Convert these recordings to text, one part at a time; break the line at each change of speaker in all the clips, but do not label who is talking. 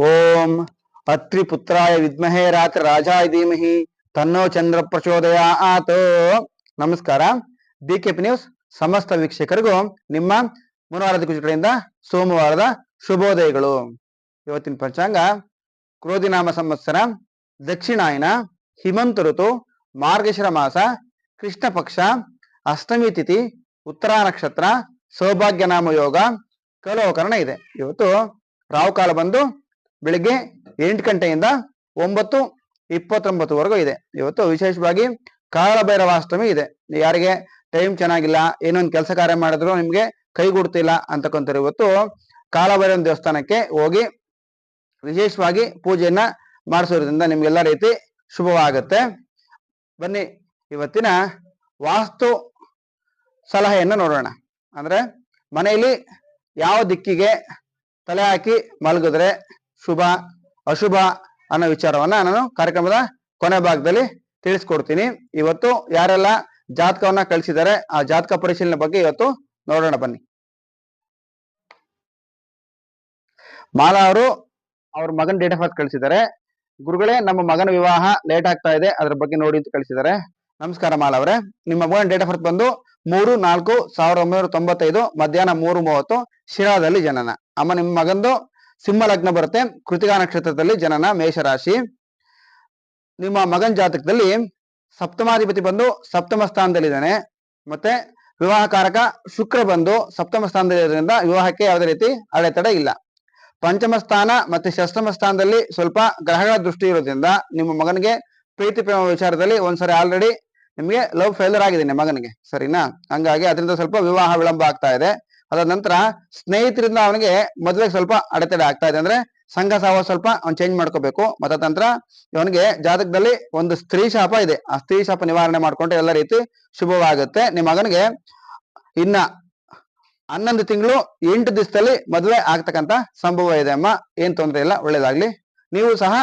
ಓಂ ಅತ್ರಿ ಪುತ್ರಾಯ ವಿದ್ಮಹೇ ರಾತ್ರಿ ರಾಜಾಯ ಧೀಮಹಿ. ತನ್ನೋ ಚಂದ್ರ ಪ್ರಚೋದಯ ಆತೋ. ನಮಸ್ಕಾರ. ಬಿ ಕೆ ಪಿ ನ್ಯೂಸ್ ಸಮಸ್ತ ವೀಕ್ಷಕರಿಗೂ ನಿಮ್ಮ ಮುನವಾರದ ಕಡೆಯಿಂದ ಸೋಮವಾರದ ಶುಭೋದಯಗಳು. ಇವತ್ತಿನ ಪಂಚಾಂಗ, ಕ್ರೋಧಿನಾಮ ಸಂವತ್ಸರ, ದಕ್ಷಿಣಾಯನ, ಹಿಮಂತ ಋತು, ಮಾರ್ಗಶಿರ ಮಾಸ, ಕೃಷ್ಣ ಪಕ್ಷ, ಅಷ್ಟಮಿ ತಿಥಿ, ಉತ್ತರ ನಕ್ಷತ್ರ ಸೌಭಾಗ್ಯನಾಮ ಯೋಗ, ಕಲೋಕರಣ ಇದೆ. ಇವತ್ತು ರಾಹುಕಾಲ ಬಂದು ಬೆಳಿಗ್ಗೆ ಎಂಟು ಗಂಟೆಯಿಂದ ಒಂಬತ್ತು ಇಪ್ಪತ್ತೊಂಬತ್ತುವರೆಗೂ ಇದೆ. ಇವತ್ತು ವಿಶೇಷವಾಗಿ ಕಾಲಭೈರವಾಷ್ಟಮಿ ಇದೆ. ಯಾರಿಗೆ ಟೈಮ್ ಚೆನ್ನಾಗಿಲ್ಲ, ಏನೊಂದು ಕೆಲಸ ಕಾರ್ಯ ಮಾಡಿದ್ರು ನಿಮ್ಗೆ ಕೈಗೂಡ್ತಿಲ್ಲ ಅಂತಕ್ಕಂಥವ್ರು ಇವತ್ತು ಕಾಲಭೈರವನ ದೇವಸ್ಥಾನಕ್ಕೆ ಹೋಗಿ ವಿಶೇಷವಾಗಿ ಪೂಜೆಯನ್ನ ಮಾಡಿಸೋದ್ರಿಂದ ನಿಮ್ಗೆಲ್ಲ ರೀತಿ ಶುಭವಾಗುತ್ತೆ. ಬನ್ನಿ, ಇವತ್ತಿನ ವಾಸ್ತು ಸಲಹೆಯನ್ನು ನೋಡೋಣ. ಅಂದ್ರೆ ಮನೆಯಲ್ಲಿ ಯಾವ ದಿಕ್ಕಿಗೆ ತಲೆ ಹಾಕಿ ಮಲಗಿದ್ರೆ ಶುಭ, ಅಶುಭ ಅನ್ನೋ ವಿಚಾರವನ್ನ ನಾನು ಕಾರ್ಯಕ್ರಮದ ಕೊನೆ ಭಾಗದಲ್ಲಿ ತಿಳಿಸ್ಕೊಡ್ತೀನಿ. ಇವತ್ತು ಯಾರೆಲ್ಲ ಜಾತಕವನ್ನ ಕಳಿಸಿದ್ದಾರೆ ಆ ಜಾತಕ ಪರಿಶೀಲನೆ ಬಗ್ಗೆ ಇವತ್ತು ನೋಡೋಣ ಬನ್ನಿ. ಮಾಲಾ ಅವರು ಅವ್ರ ಮಗನ ಡೇಟ್ ಆಫ್ ಬರ್ತ್ ಕಳಿಸಿದ್ದಾರೆ ಗುರುಗಳೇ, ನಮ್ಮ ಮಗನ ವಿವಾಹ ಲೇಟ್ ಆಗ್ತಾ ಇದೆ, ಅದ್ರ ಬಗ್ಗೆ ನೋಡಿ ಅಂತ ಕಳಿಸಿದ್ದಾರೆ ನಮಸ್ಕಾರ ಮಾಲಾ ಅವರೇ. ನಿಮ್ಮ ಮಗನ ಡೇಟ್ ಆಫ್ ಬರ್ತ್ ಬಂದು ಮೂರು, ನಾಲ್ಕು, ಸಾವಿರದ ಒಂಬೈನೂರ ತೊಂಬತ್ತೈದು, ಮಧ್ಯಾಹ್ನ ಮೂರು ಮೂವತ್ತು, ಶಿರಾದಲ್ಲಿ ಜನನ. ಅಮ್ಮ, ನಿಮ್ಮ ಮಗಂದು ಸಿಂಹ ಲಗ್ನ ಬರುತ್ತೆ. ಕೃತಿಕಾ ನಕ್ಷತ್ರದಲ್ಲಿ ಜನನ, ಮೇಷರಾಶಿ. ನಿಮ್ಮ ಮಗನ ಜಾತಕದಲ್ಲಿ ಸಪ್ತಮಾಧಿಪತಿ ಬಂದು ಸಪ್ತಮ ಸ್ಥಾನದಲ್ಲಿದ್ದಾನೆ. ಮತ್ತೆ ವಿವಾಹಕಾರಕ ಶುಕ್ರ ಬಂದು ಸಪ್ತಮ ಸ್ಥಾನದಲ್ಲಿರೋದ್ರಿಂದ ವಿವಾಹಕ್ಕೆ ಯಾವುದೇ ರೀತಿ ಅಡೆತಡೆ ಇಲ್ಲ. ಪಂಚಮ ಸ್ಥಾನ ಮತ್ತೆ ಷಷ್ಠಮ ಸ್ಥಾನದಲ್ಲಿ ಸ್ವಲ್ಪ ಗ್ರಹಗಳ ದೃಷ್ಟಿ ಇರೋದ್ರಿಂದ ನಿಮ್ಮ ಮಗನಿಗೆ ಪ್ರೀತಿ ಪ್ರೇಮ ವಿಚಾರದಲ್ಲಿ ಒಂದ್ಸರಿ ಆಲ್ರೆಡಿ ನಿಮಗೆ ಲವ್ ಫೇಲರ್ ಆಗಿದೆ ನಿಮ್ಮ ಮಗನಿಗೆ. ಸರಿನಾ? ಹಂಗಾಗಿ ಅದರಿಂದ ಸ್ವಲ್ಪ ವಿವಾಹ ವಿಳಂಬ ಆಗ್ತಾ ಇದೆ. ಅದಾದ ನಂತರ ಸ್ನೇಹಿತರಿಂದ ಅವನಿಗೆ ಮದುವೆಗೆ ಸ್ವಲ್ಪ ಅಡೆತಡೆ ಆಗ್ತಾ ಇದೆ ಅಂದ್ರೆ ಸಂಘ ಸಾವ ಸ್ವಲ್ಪ ಅವ್ನು ಚೇಂಜ್ ಮಾಡ್ಕೋಬೇಕು. ಮತತಂತ್ರ ಇವನಿಗೆ ಜಾತಕದಲ್ಲಿ ಒಂದು ಸ್ತ್ರೀ ಶಾಪ ಇದೆ. ಆ ಸ್ತ್ರೀ ಶಾಪ ನಿವಾರಣೆ ಮಾಡ್ಕೊಂಡ್ರೆ ಎಲ್ಲ ರೀತಿ ಶುಭವಾಗುತ್ತೆ. ನಿಮ್ಮ ಮಗನಿಗೆ ಇನ್ನ ಹನ್ನೊಂದು ತಿಂಗಳು ಎಂಟು ದಿವಸದಲ್ಲಿ ಮದುವೆ ಆಗ್ತಕ್ಕಂತ ಸಂಭವ ಇದೆ ಅಮ್ಮ. ಏನ್ ತೊಂದರೆ ಇಲ್ಲ, ಒಳ್ಳೇದಾಗ್ಲಿ. ನೀವು ಸಹ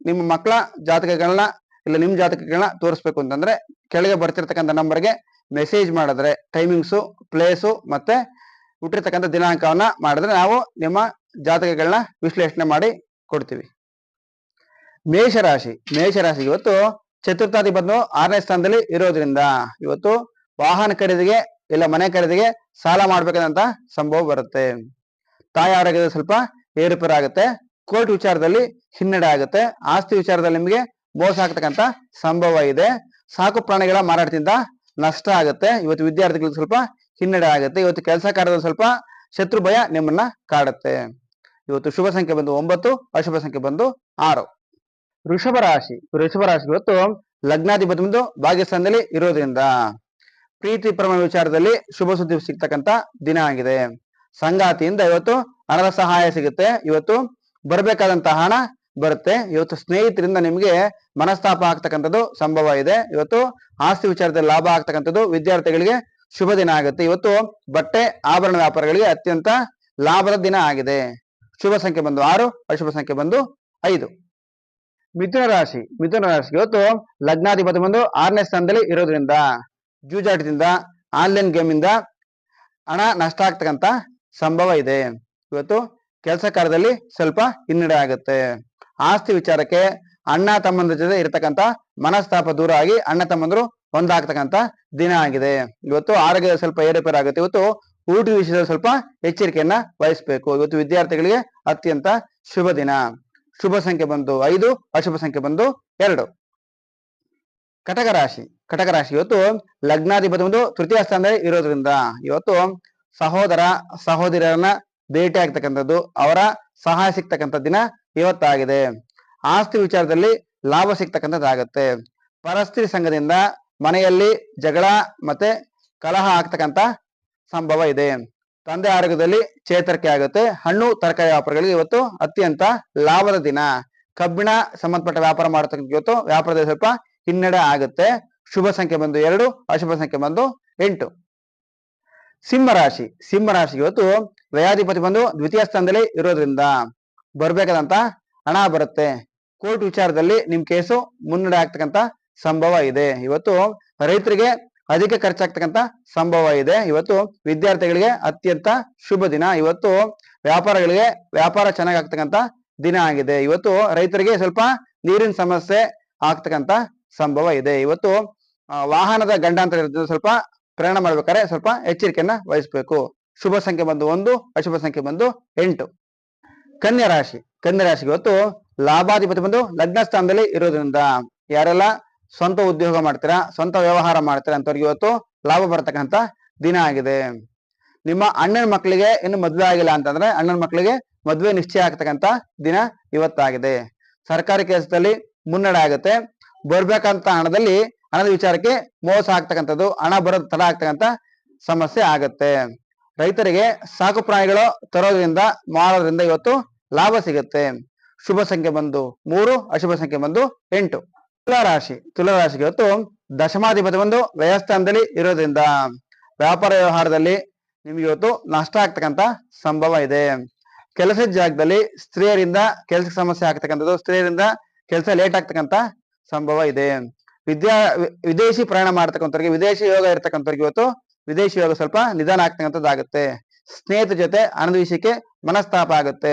ನಿಮ್ಮ ಮಕ್ಕಳ ಜಾತಕಗಳನ್ನ ಇಲ್ಲ ನಿಮ್ ಜಾತಕಗಳನ್ನ ತೋರಿಸ್ಬೇಕು ಅಂತಂದ್ರೆ ಕೆಳಗೆ ಬರ್ತಿರ್ತಕ್ಕಂಥ ನಂಬರ್ಗೆ ಮೆಸೇಜ್ ಮಾಡಿದ್ರೆ ಟೈಮಿಂಗ್ಸು ಪ್ಲೇಸು ಮತ್ತೆ ಹುಟ್ಟಿರ್ತಕ್ಕಂಥ ದಿನಾಂಕವನ್ನ ಮಾಡಿದ್ರೆ ನಾವು ನಿಮ್ಮ ಜಾತಕಗಳನ್ನ ವಿಶ್ಲೇಷಣೆ ಮಾಡಿ ಕೊಡ್ತೀವಿ. ಮೇಷರಾಶಿ ಮೇಷರಾಶಿ ಇವತ್ತು ಬಂದು ಆರನೇ ಸ್ಥಾನದಲ್ಲಿ ಇರೋದ್ರಿಂದ ಇವತ್ತು ವಾಹನ ಖರೀದಿಗೆ ಇಲ್ಲ ಮನೆ ಖರೀದಿಗೆ ಸಾಲ ಮಾಡ್ಬೇಕಾದಂತ ಸಂಭವ ಬರುತ್ತೆ. ತಾಯಿ ಆರೋಗ್ಯದ ಸ್ವಲ್ಪ ಏರುಪೇರಾಗುತ್ತೆ. ಕೋರ್ಟ್ ವಿಚಾರದಲ್ಲಿ ಹಿನ್ನಡೆ ಆಗುತ್ತೆ. ಆಸ್ತಿ ವಿಚಾರದಲ್ಲಿ ನಿಮಗೆ ಮೋಸ ಆಗ್ತಕ್ಕಂತ ಸಂಭವ ಇದೆ. ಸಾಕು ಪ್ರಾಣಿಗಳ ಮಾರಾಟದಿಂದ ನಷ್ಟ ಆಗುತ್ತೆ. ಇವತ್ತು ವಿದ್ಯಾರ್ಥಿಗಳಿಗೆ ಸ್ವಲ್ಪ ಹಿನ್ನಡೆ ಆಗುತ್ತೆ. ಇವತ್ತು ಕೆಲಸ ಕಾರ್ಯದಲ್ಲಿ ಸ್ವಲ್ಪ ಶತ್ರು ಭಯ ನಿಮ್ಮನ್ನ ಕಾಡುತ್ತೆ. ಇವತ್ತು ಶುಭ ಸಂಖ್ಯೆ ಬಂದು ಒಂಬತ್ತು, ಅಶುಭ ಸಂಖ್ಯೆ ಬಂದು ಆರು. ಋಷಭ ರಾಶಿ. ಋಷಭ ರಾಶಿ ಇವತ್ತು ಲಗ್ನಾಧಿಪತಿ ಬಂದು ಭಾಗ್ಯಸ್ಥಾನದಲ್ಲಿ ಇರೋದ್ರಿಂದ ಪ್ರೀತಿ ಪ್ರಮ ವಿಚಾರದಲ್ಲಿ ಶುಭ ಸುದ್ದಿ ಸಿಗ್ತಕ್ಕಂತ ದಿನ ಆಗಿದೆ. ಸಂಗಾತಿಯಿಂದ ಇವತ್ತು ಹಣದ ಸಹಾಯ ಸಿಗುತ್ತೆ. ಇವತ್ತು ಬರಬೇಕಾದಂತ ಹಣ ಬರುತ್ತೆ. ಇವತ್ತು ಸ್ನೇಹಿತರಿಂದ ನಿಮಗೆ ಮನಸ್ತಾಪ ಆಗ್ತಕ್ಕಂಥದ್ದು ಸಂಭವ ಇದೆ. ಇವತ್ತು ಆಸ್ತಿ ವಿಚಾರದಲ್ಲಿ ಲಾಭ ಆಗ್ತಕ್ಕಂಥದ್ದು ವಿದ್ಯಾರ್ಥಿಗಳಿಗೆ ಶುಭ ದಿನ ಆಗುತ್ತೆ. ಇವತ್ತು ಬಟ್ಟೆ ಆಭರಣ ವ್ಯಾಪಾರಗಳಿಗೆ ಅತ್ಯಂತ ಲಾಭದ ದಿನ ಆಗಿದೆ. ಶುಭ ಸಂಖ್ಯೆ ಬಂದು ಆರು, ಅಶುಭ ಸಂಖ್ಯೆ ಬಂದು ಐದು. ಮಿಥುನ ರಾಶಿ ಮಿಥುನ ರಾಶಿ ಇವತ್ತು ಲಗ್ನಾಧಿಪತಿ ಬಂದು ಆರನೇ ಸ್ಥಾನದಲ್ಲಿ ಇರೋದ್ರಿಂದ, ಜೂಜಾಟದಿಂದ ಆನ್ಲೈನ್ ಗೇಮ್ ಇಂದ ಹಣ ನಷ್ಟ ಆಗ್ತಕ್ಕಂತ ಸಂಭವ ಇದೆ. ಇವತ್ತು ಕೆಲಸ ಕಾರ್ಯದಲ್ಲಿ ಸ್ವಲ್ಪ ಹಿನ್ನಡೆ ಆಗುತ್ತೆ. ಆಸ್ತಿ ವಿಚಾರಕ್ಕೆ ಅಣ್ಣ ತಮ್ಮಂದ್ರ ಜೊತೆ ಇರತಕ್ಕಂತ ಮನಸ್ತಾಪ ದೂರ ಆಗಿ ಅಣ್ಣ ತಮ್ಮಂದ್ರು ಒಂದಾಗ್ತಕ್ಕಂತ ದಿನ ಆಗಿದೆ. ಇವತ್ತು ಆರೋಗ್ಯದ ಸ್ವಲ್ಪ ಏರುಪೇರು ಆಗುತ್ತೆ. ಇವತ್ತು ಊಟದ ವಿಷಯದಲ್ಲಿ ಸ್ವಲ್ಪ ಎಚ್ಚರಿಕೆಯನ್ನ ವಹಿಸ್ಬೇಕು. ಇವತ್ತು ವಿದ್ಯಾರ್ಥಿಗಳಿಗೆ ಅತ್ಯಂತ ಶುಭ ದಿನ. ಶುಭ ಸಂಖ್ಯೆ ಬಂದು ಐದು, ಅಶುಭ ಸಂಖ್ಯೆ ಬಂದು ಎರಡು. ಕಟಕ ರಾಶಿ. ಕಟಕ ರಾಶಿ ಇವತ್ತು ಲಗ್ನಾಧಿಪತಿ ಒಂದು ತೃತೀಯ ಸ್ಥಾನದಲ್ಲಿ ಇರೋದ್ರಿಂದ ಇವತ್ತು ಸಹೋದರ ಸಹೋದರರನ್ನ ಭೇಟಿ ಆಗ್ತಕ್ಕಂಥದ್ದು ಅವರ ಸಹಾಯ ಸಿಗ್ತಕ್ಕಂಥ ದಿನ ಇವತ್ತಾಗಿದೆ. ಆಸ್ತಿ ವಿಚಾರದಲ್ಲಿ ಲಾಭ ಸಿಗ್ತಕ್ಕಂಥದ್ದಾಗತ್ತೆ. ಪರಸ್ತ್ರೀ ಸಂಘದಿಂದ ಮನೆಯಲ್ಲಿ ಜಗಳ ಮತ್ತೆ ಕಲಹ ಆಗ್ತಕ್ಕಂಥ ಸಂಭವ ಇದೆ. ತಂದೆ ಆರೋಗ್ಯದಲ್ಲಿ ಚೇತರಿಕೆ ಆಗುತ್ತೆ. ಹಣ್ಣು, ತರಕಾರಿ ವ್ಯಾಪಾರಗಳಿಗೆ ಇವತ್ತು ಅತ್ಯಂತ ಲಾಭದ ದಿನ. ಕಬ್ಬಿಣ ಸಂಬಂಧಪಟ್ಟ ವ್ಯಾಪಾರ ಮಾಡತಕ್ಕಂಥ ಇವತ್ತು ವ್ಯಾಪಾರದಲ್ಲಿ ಸ್ವಲ್ಪ ಹಿನ್ನಡೆ ಆಗುತ್ತೆ. ಶುಭ ಸಂಖ್ಯೆ ಬಂದು ಎರಡು, ಅಶುಭ ಸಂಖ್ಯೆ ಬಂದು ಎಂಟು. ಸಿಂಹರಾಶಿ ಸಿಂಹರಾಶಿ ಇವತ್ತು ವ್ಯಯಾಧಿಪತಿ ಬಂದು ದ್ವಿತೀಯ ಸ್ಥಾನದಲ್ಲಿ ಇರೋದ್ರಿಂದ ಬರ್ಬೇಕಾದಂತ ಹಣ ಬರುತ್ತೆ. ಕೋರ್ಟ್ ವಿಚಾರದಲ್ಲಿ ನಿಮ್ ಕೇಸು ಮುನ್ನಡೆ ಆಗ್ತಕ್ಕಂತ ಸಂಭವ ಇದೆ. ಇವತ್ತು ರೈತರಿಗೆ ಅಧಿಕ ಖರ್ಚಾಗ್ತಕ್ಕಂತ ಸಂಭವ ಇದೆ. ಇವತ್ತು ವಿದ್ಯಾರ್ಥಿಗಳಿಗೆ ಅತ್ಯಂತ ಶುಭ ದಿನ. ಇವತ್ತು ವ್ಯಾಪಾರಗಳಿಗೆ ವ್ಯಾಪಾರ ಚೆನ್ನಾಗಾಗ್ತಕ್ಕಂತ ದಿನ ಆಗಿದೆ. ಇವತ್ತು ರೈತರಿಗೆ ಸ್ವಲ್ಪ ನೀರಿನ ಸಮಸ್ಯೆ ಆಗ್ತಕ್ಕಂತ ಸಂಭವ ಇದೆ. ಇವತ್ತು ವಾಹನದ ಗಂಡಾಂತರ ಸ್ವಲ್ಪ ಪ್ರಯಾಣ ಮಾಡ್ಬೇಕಾದ್ರೆ ಸ್ವಲ್ಪ ಎಚ್ಚರಿಕೆಯನ್ನ ವಹಿಸ್ಬೇಕು. ಶುಭ ಸಂಖ್ಯೆ ಬಂದು ಒಂದು, ಅಶುಭ ಸಂಖ್ಯೆ ಬಂದು ಎಂಟು. ಕನ್ಯಾ ರಾಶಿ. ಕನ್ಯಾ ರಾಶಿಗೆ ಇವತ್ತು ಲಾಭಾಧಿಪತಿ ಬಂದು ಲಗ್ನ ಸ್ಥಾನದಲ್ಲಿ ಇರೋದ್ರಿಂದ ಯಾರೆಲ್ಲ ಸ್ವಂತ ಉದ್ಯೋಗ ಮಾಡ್ತೀರಾ, ಸ್ವಂತ ವ್ಯವಹಾರ ಮಾಡ್ತೀರಾ ಅಂತವ್ರಿಗೆ ಇವತ್ತು ಲಾಭ ಬರ್ತಕ್ಕಂತ ದಿನ ಆಗಿದೆ. ನಿಮ್ಮ ಅಣ್ಣನ ಮಕ್ಕಳಿಗೆ ಇನ್ನು ಮದ್ವೆ ಆಗಿಲ್ಲ ಅಂತಂದ್ರೆ ಅಣ್ಣನ ಮಕ್ಕಳಿಗೆ ಮದ್ವೆ ನಿಶ್ಚಯ ಆಗ್ತಕ್ಕಂತ ದಿನ ಇವತ್ತಾಗಿದೆ. ಸರ್ಕಾರಿ ಕೆಲಸದಲ್ಲಿ ಮುನ್ನಡೆ ಆಗುತ್ತೆ. ಬರ್ಬೇಕಂತ ಹಣದಲ್ಲಿ, ಹಣದ ವಿಚಾರಕ್ಕೆ ಮೋಸ ಆಗ್ತಕ್ಕಂಥದ್ದು, ಹಣ ಬರೋದು ತಡ ಆಗ್ತಕ್ಕಂತ ಸಮಸ್ಯೆ ಆಗುತ್ತೆ. ರೈತರಿಗೆ ಸಾಕು ಪ್ರಾಣಿಗಳು ತರೋದ್ರಿಂದ, ಮಾರೋದ್ರಿಂದ ಇವತ್ತು ಲಾಭ ಸಿಗುತ್ತೆ. ಶುಭ ಸಂಖ್ಯೆ ಬಂದು ಮೂರು, ಅಶುಭ ಸಂಖ್ಯೆ ಬಂದು ಎಂಟು. ತುಲಾ ರಾಶಿ, ತುಲಾ ರಾಶಿಗೆ ಇವತ್ತು ದಶಮಾಧಿಪತಿ ಬಂದು ವ್ಯಯಸ್ಥಾನದಲ್ಲಿ ಇರೋದ್ರಿಂದ ವ್ಯಾಪಾರ ವ್ಯವಹಾರದಲ್ಲಿ ನಿಮ್ಗೆ ಇವತ್ತು ನಷ್ಟ ಆಗ್ತಕ್ಕಂತ ಸಂಭವ ಇದೆ. ಕೆಲಸದ ಜಾಗದಲ್ಲಿ ಸ್ತ್ರೀಯರಿಂದ ಕೆಲಸ ಸಮಸ್ಯೆ ಆಗ್ತಕ್ಕಂಥದ್ದು, ಸ್ತ್ರೀಯರಿಂದ ಕೆಲಸ ಲೇಟ್ ಆಗ್ತಕ್ಕಂತ ಸಂಭವ ಇದೆ. ವಿದ್ಯಾ, ವಿದೇಶಿ ಪ್ರಯಾಣ ಮಾಡ್ತಕ್ಕಂಥವ್ರಿಗೆ, ವಿದೇಶಿ ಯೋಗ ಇರ್ತಕ್ಕಂಥವ್ರಿಗೆ ಇವತ್ತು ವಿದೇಶಿ ಯೋಗ ಸ್ವಲ್ಪ ನಿಧಾನ ಆಗ್ತಕ್ಕಂಥದ್ದಾಗುತ್ತೆ. ಸ್ನೇಹಿತ ಜೊತೆ ಆನಂದ ವಿಷಯಕ್ಕೆ ಮನಸ್ತಾಪ ಆಗುತ್ತೆ.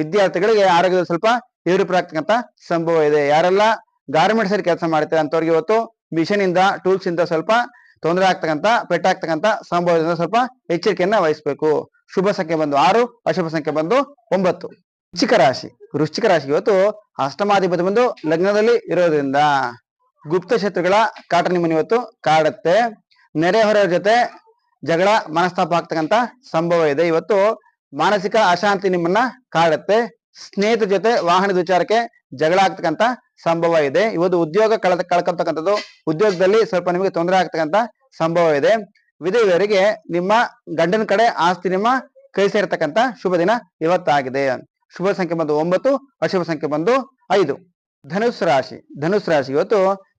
ವಿದ್ಯಾರ್ಥಿಗಳಿಗೆ ಆರೋಗ್ಯದ ಸ್ವಲ್ಪ ಏರುಪೇರಾಗ್ತಕ್ಕಂಥ ಸಂಭವ ಇದೆ. ಯಾರೆಲ್ಲ ಗಾರ್ಮೆಂಟ್ಸ್ ಅಲ್ಲಿ ಕೆಲಸ ಮಾಡ್ತಾರೆ ಅಂತವ್ರಿಗೆ ಇವತ್ತು ಮಿಷನ್ ಇಂದ ಟೂಲ್ಸ್ ಇಂದ ಸ್ವಲ್ಪ ತೊಂದರೆ ಆಗ್ತಕ್ಕಂಥ, ಪೆಟ್ಟಾಗ್ತಕ್ಕಂಥ ಸಂಭವದಿಂದ ಸ್ವಲ್ಪ ಎಚ್ಚರಿಕೆಯನ್ನ ವಹಿಸ್ಬೇಕು. ಶುಭ ಸಂಖ್ಯೆ ಬಂದು ಆರು, ಅಶುಭ ಸಂಖ್ಯೆ ಬಂದು ಒಂಬತ್ತು. ವೃಶ್ಚಿಕ ರಾಶಿ. ವೃಶ್ಚಿಕ ರಾಶಿ ಇವತ್ತು ಅಷ್ಟಮಾಧಿಪತಿ ಬಂದು ಲಗ್ನದಲ್ಲಿ ಇರೋದ್ರಿಂದ ಗುಪ್ತ ಶತ್ರುಗಳ ಕಾಟ ನಿಮ್ಮನ್ನು ಇವತ್ತು ಕಾಡುತ್ತೆ. ನೆರೆಹೊರೆಯವ್ರ ಜೊತೆ ಜಗಳ, ಮನಸ್ತಾಪ ಆಗ್ತಕ್ಕಂಥ ಸಂಭವ ಇದೆ. ಇವತ್ತು ಮಾನಸಿಕ ಅಶಾಂತಿ ನಿಮ್ಮನ್ನ ಕಾಡುತ್ತೆ. ಸ್ನೇಹಿತ ಜೊತೆ ವಾಹನದ ವಿಚಾರಕ್ಕೆ ಜಗಳ ಆಗ್ತಕ್ಕಂತ ಸಂಭವ ಇದೆ. ಇವತ್ತು ಉದ್ಯೋಗ ಕಳೆದ ಕಳ್ಕೊತಕ್ಕಂಥದ್ದು, ಉದ್ಯೋಗದಲ್ಲಿ ಸ್ವಲ್ಪ ನಿಮಗೆ ತೊಂದರೆ ಆಗ್ತಕ್ಕಂತ ಸಂಭವ ಇದೆ. ವಿಧವೆಯರಿಗೆ ನಿಮ್ಮ ಗಂಡನ ಕಡೆ ಆಸ್ತಿ ನಿಮ್ಮ ಕೈ ಸೇರತಕ್ಕಂತ ಶುಭ ದಿನ ಇವತ್ತಾಗಿದೆ. ಶುಭ ಸಂಖ್ಯೆ ಬಂದು ಒಂಬತ್ತು, ಅಶುಭ ಸಂಖ್ಯೆ ಬಂದು ಐದು. ಧನುಸ್ ರಾಶಿ ಧನುಸ್ ರಾಶಿ ಇವತ್ತು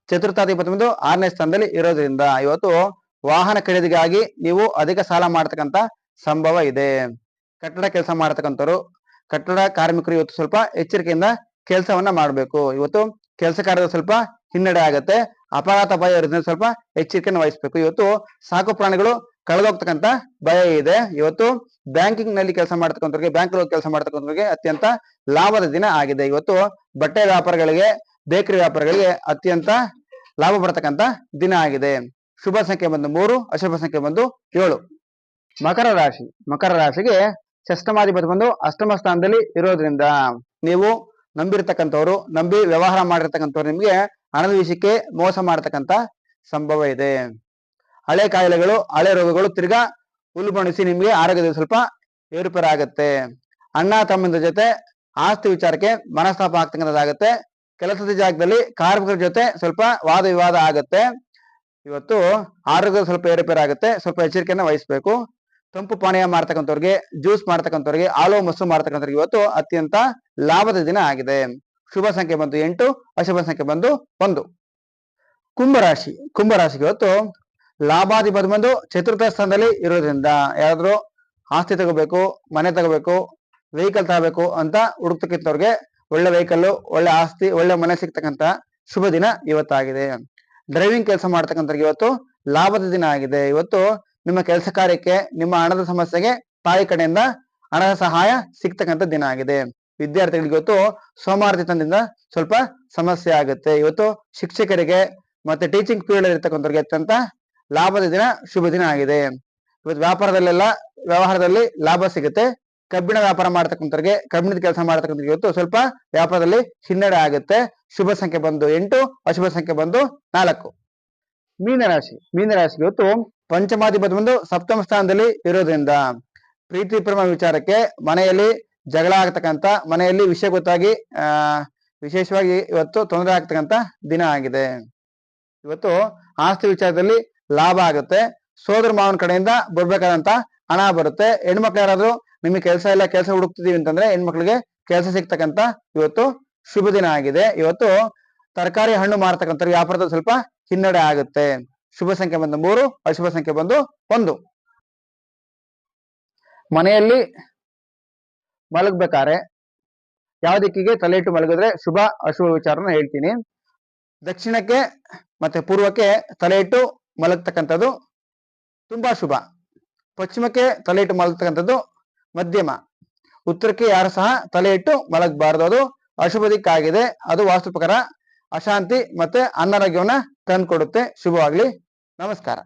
ಚತುರ್ಥಾಧಿಪತಿ ಬಂದು ಆರನೇ ಸ್ಥಾನದಲ್ಲಿ ಇರೋದ್ರಿಂದ ಇವತ್ತು ವಾಹನ ಖರೀದಿಗಾಗಿ ನೀವು ಅಧಿಕ ಸಾಲ ಮಾಡ್ತಕ್ಕಂತ ಸಂಭವ ಇದೆ. ಕಟ್ಟಡ ಕೆಲಸ ಮಾಡತಕ್ಕಂಥವ್ರು, ಕಟ್ಟಡ ಕಾರ್ಮಿಕರು ಇವತ್ತು ಸ್ವಲ್ಪ ಎಚ್ಚರಿಕೆಯಿಂದ ಕೆಲಸವನ್ನ ಮಾಡಬೇಕು. ಇವತ್ತು ಕೆಲಸ ಕಾರ್ಯದ ಸ್ವಲ್ಪ ಹಿನ್ನಡೆ ಆಗತ್ತೆ. ಅಪಘಾತ ಭಯ ಇರೋದ್ರಿಂದ ಸ್ವಲ್ಪ ಎಚ್ಚರಿಕೆಯನ್ನು ವಹಿಸ್ಬೇಕು. ಇವತ್ತು ಸಾಕು ಪ್ರಾಣಿಗಳು ಕಳೆದೋಗ್ತಕ್ಕಂತ ಭಯ ಇದೆ. ಇವತ್ತು ಬ್ಯಾಂಕಿಂಗ್ನಲ್ಲಿ ಕೆಲಸ ಮಾಡ್ತಕ್ಕಂಥವ್ರಿಗೆ ಬ್ಯಾಂಕ್ ಕೆಲಸ ಮಾಡ್ತಕ್ಕಂಥವ್ರಿಗೆ ಅತ್ಯಂತ ಲಾಭದ ದಿನ ಆಗಿದೆ. ಇವತ್ತು ಬಟ್ಟೆ ವ್ಯಾಪಾರಗಳಿಗೆ, ಬೇಕರಿ ವ್ಯಾಪಾರಗಳಿಗೆ ಅತ್ಯಂತ ಲಾಭ ಬರ್ತಕ್ಕಂತ ದಿನ ಆಗಿದೆ. ಶುಭ ಸಂಖ್ಯೆ ಬಂದು ಮೂರು, ಅಶುಭ ಸಂಖ್ಯೆ ಬಂದು ಏಳು. ಮಕರ ರಾಶಿ, ಮಕರ ರಾಶಿಗೆ ಷಷ್ಟಮಾಧಿಪತಿ ಬಂದು ಅಷ್ಟಮ ಸ್ಥಾನದಲ್ಲಿ ಇರೋದ್ರಿಂದ ನೀವು ನಂಬಿರ್ತಕ್ಕಂಥವ್ರು, ನಂಬಿ ವ್ಯವಹಾರ ಮಾಡಿರ್ತಕ್ಕಂಥವ್ರು ನಿಮ್ಗೆ ಹಣದ ವಿಷಯಕ್ಕೆ ಮೋಸ ಮಾಡತಕ್ಕಂತ ಸಂಭವ ಇದೆ. ಹಳೆ ಕಾಯಿಲೆಗಳು, ಹಳೆ ರೋಗಗಳು ತಿರ್ಗಾ ಉಲ್ಬಣಿಸಿ ನಿಮ್ಗೆ ಆರೋಗ್ಯದಲ್ಲಿ ಸ್ವಲ್ಪ ಏರುಪೇರು ಆಗತ್ತೆ ಅಣ್ಣ ತಮ್ಮಂದ ಜೊತೆ ಆಸ್ತಿ ವಿಚಾರಕ್ಕೆ ಮನಸ್ತಾಪ ಆಗ್ತಕ್ಕಂಥದ್ದಾಗತ್ತೆ. ಕೆಲಸದ ಜಾಗದಲ್ಲಿ ಕಾರ್ಮಿಕರ ಜೊತೆ ಸ್ವಲ್ಪ ವಾದ ವಿವಾದ ಆಗತ್ತೆ. ಇವತ್ತು ಆರೋಗ್ಯ ಸ್ವಲ್ಪ ಏರುಪೇರಾಗುತ್ತೆ. ಸ್ವಲ್ಪ ಎಚ್ಚರಿಕೆಯನ್ನ ವಹಿಸ್ಬೇಕು. ತಂಪು ಪಾನೀಯ ಮಾಡ್ತಕ್ಕಂಥವ್ರಿಗೆ, ಜ್ಯೂಸ್ ಮಾಡ್ತಕ್ಕಂಥವ್ರಿಗೆ ಆಲೋ ಮೊಸರು ಮಾಡ್ತಕ್ಕಂಥವ್ರಿಗೆ ಇವತ್ತು ಅತ್ಯಂತ ಲಾಭದ ದಿನ ಆಗಿದೆ. ಶುಭ ಸಂಖ್ಯೆ ಬಂದು ಎಂಟು, ಅಶುಭ ಸಂಖ್ಯೆ ಬಂದು ಒಂದು. ಕುಂಭರಾಶಿ, ಕುಂಭರಾಶಿಗೆ ಇವತ್ತು ಲಾಭಾಧಿಪತಿ ಬಂದು ಚತುರ್ಥ ಸ್ಥಾನದಲ್ಲಿ ಇರೋದ್ರಿಂದ ಯಾರಾದ್ರೂ ಆಸ್ತಿ ತಗೋಬೇಕು, ಮನೆ ತಗೋಬೇಕು ವೆಹಿಕಲ್ ತಗೋಬೇಕು ಅಂತ ಹುಡುಕ್ತಕ್ಕಿಂತವ್ರಿಗೆ ಒಳ್ಳೆ ವೆಹಿಕಲ್ ಒಳ್ಳೆ ಆಸ್ತಿ, ಒಳ್ಳೆ ಮನೆ ಸಿಗ್ತಕ್ಕಂತ ಶುಭ ದಿನ ಇವತ್ತಾಗಿದೆ. ಡ್ರೈವಿಂಗ್ ಕೆಲಸ ಮಾಡ್ತಕ್ಕಂಥವ್ರಿಗೆ ಇವತ್ತು ಲಾಭದ ದಿನ ಆಗಿದೆ. ಇವತ್ತು ನಿಮ್ಮ ಕೆಲಸ ಕಾರ್ಯಕ್ಕೆ, ನಿಮ್ಮ ಹಣದ ಸಮಸ್ಯೆಗೆ ತಾಯಿ ಕಡೆಯಿಂದ ಹಣದ ಸಹಾಯ ಸಿಗ್ತಕ್ಕಂಥ ದಿನ ಆಗಿದೆ. ವಿದ್ಯಾರ್ಥಿಗಳಿಗೆ ಇವತ್ತು ಸೋಮಾರತನದಿಂದ ಸ್ವಲ್ಪ ಸಮಸ್ಯೆ ಆಗುತ್ತೆ. ಇವತ್ತು ಶಿಕ್ಷಕರಿಗೆ ಮತ್ತೆ ಟೀಚಿಂಗ್ ಫೀಲ್ಡ್ ಇರ್ತಕ್ಕಂಥವ್ರಿಗೆ ಅತ್ಯಂತ ಲಾಭದ ದಿನ, ಶುಭ ದಿನ ಆಗಿದೆ. ಇವತ್ತು ವ್ಯಾಪಾರದಲ್ಲೆಲ್ಲ ವ್ಯವಹಾರದಲ್ಲಿ ಲಾಭ ಸಿಗುತ್ತೆ. ಕಬ್ಬಿಣ ವ್ಯಾಪಾರ ಮಾಡ್ತಕ್ಕಂಥವ್ರಿಗೆ, ಕಬ್ಬಿಣದ ಕೆಲಸ ಮಾಡ್ತಕ್ಕಂಥವ್ರಿಗೆ ಇವತ್ತು ಸ್ವಲ್ಪ ವ್ಯಾಪಾರದಲ್ಲಿ ಹಿನ್ನಡೆ ಆಗುತ್ತೆ. ಶುಭ ಸಂಖ್ಯೆ ಬಂದು ಎಂಟು, ಅಶುಭ ಸಂಖ್ಯೆ ಬಂದು ನಾಲ್ಕು. ಮೀನರಾಶಿ ಮೀನರಾಶಿ ಇವತ್ತು ಪಂಚಮಾಧಿಪತಿ ಬಂದು ಸಪ್ತಮ ಸ್ಥಾನದಲ್ಲಿ ಇರೋದ್ರಿಂದ ಪ್ರೀತಿ ಪ್ರೇಮ ವಿಚಾರಕ್ಕೆ ಮನೆಯಲ್ಲಿ ಜಗಳ ಆಗ್ತಕ್ಕಂತ ಮನೆಯಲ್ಲಿ ವಿಷಯ ಗೊತ್ತಾಗಿ, ಆ, ವಿಶೇಷವಾಗಿ ಇವತ್ತು ತೊಂದರೆ ಆಗ್ತಕ್ಕಂಥ ದಿನ ಆಗಿದೆ. ಇವತ್ತು ಆಸ್ತಿ ವಿಚಾರದಲ್ಲಿ ಲಾಭ ಆಗುತ್ತೆ. ಸೋದರ ಮಾವನ ಕಡೆಯಿಂದ ಬರ್ಬೇಕಾದಂತ ಹಣ ಬರುತ್ತೆ. ಹೆಣ್ಮಕ್ಳು ಯಾರಾದ್ರೂ ನಿಮಗೆ ಕೆಲಸ ಇಲ್ಲ, ಕೆಲಸ ಹುಡುಕ್ತಿದೀವಿ ಅಂತಂದ್ರೆ ಹೆಣ್ಮಕ್ಳಿಗೆ ಕೆಲಸ ಸಿಗ್ತಕ್ಕಂತ ಇವತ್ತು ಶುಭ ದಿನ ಆಗಿದೆ. ಇವತ್ತು ತರಕಾರಿ ಹಣ್ಣು ಮಾರತಕ್ಕಂಥ ವ್ಯಾಪಾರದಲ್ಲಿ ಸ್ವಲ್ಪ ಹಿನ್ನಡೆ ಆಗುತ್ತೆ. ಶುಭ ಸಂಖ್ಯೆ ಬಂದು ಮೂರು, ಅಶುಭ ಸಂಖ್ಯೆ ಬಂದು ಒಂದು. ಮನೆಯಲ್ಲಿ ಮಲಗ್ಬೇಕಾದ್ರೆ ಯಾವ ದಿಕ್ಕಿಗೆ ತಲೆ ಇಟ್ಟು ಮಲಗಿದ್ರೆ ಶುಭ, ಅಶುಭ ವಿಚಾರನ ಹೇಳ್ತೀನಿ. ದಕ್ಷಿಣಕ್ಕೆ ಮತ್ತೆ ಪೂರ್ವಕ್ಕೆ ತಲೆ ಇಟ್ಟು ಮಲಗ್ತಕ್ಕಂಥದ್ದು ತುಂಬಾ ಶುಭ. ಪಶ್ಚಿಮಕ್ಕೆ ತಲೆ ಇಟ್ಟು ಮಲಗ್ತಕ್ಕಂಥದ್ದು ಮಧ್ಯಮ. ಉತ್ತರಕ್ಕೆ ಯಾರು ಸಹ ತಲೆ ಇಟ್ಟು ಮಲಗಬಾರದು. ಅದು ಅಶುಭ ದಿಕ್ಕಾಗಿದೆ. ಅದು ವಾಸ್ತು ಪ್ರಕಾರ ಅಶಾಂತಿ ಮತ್ತೆ ಅನಾರೋಗ್ಯವನ್ನ ತಂದ್ಕೊಡುತ್ತೆ. ಶುಭವಾಗ್ಲಿ. ನಮಸ್ಕಾರ.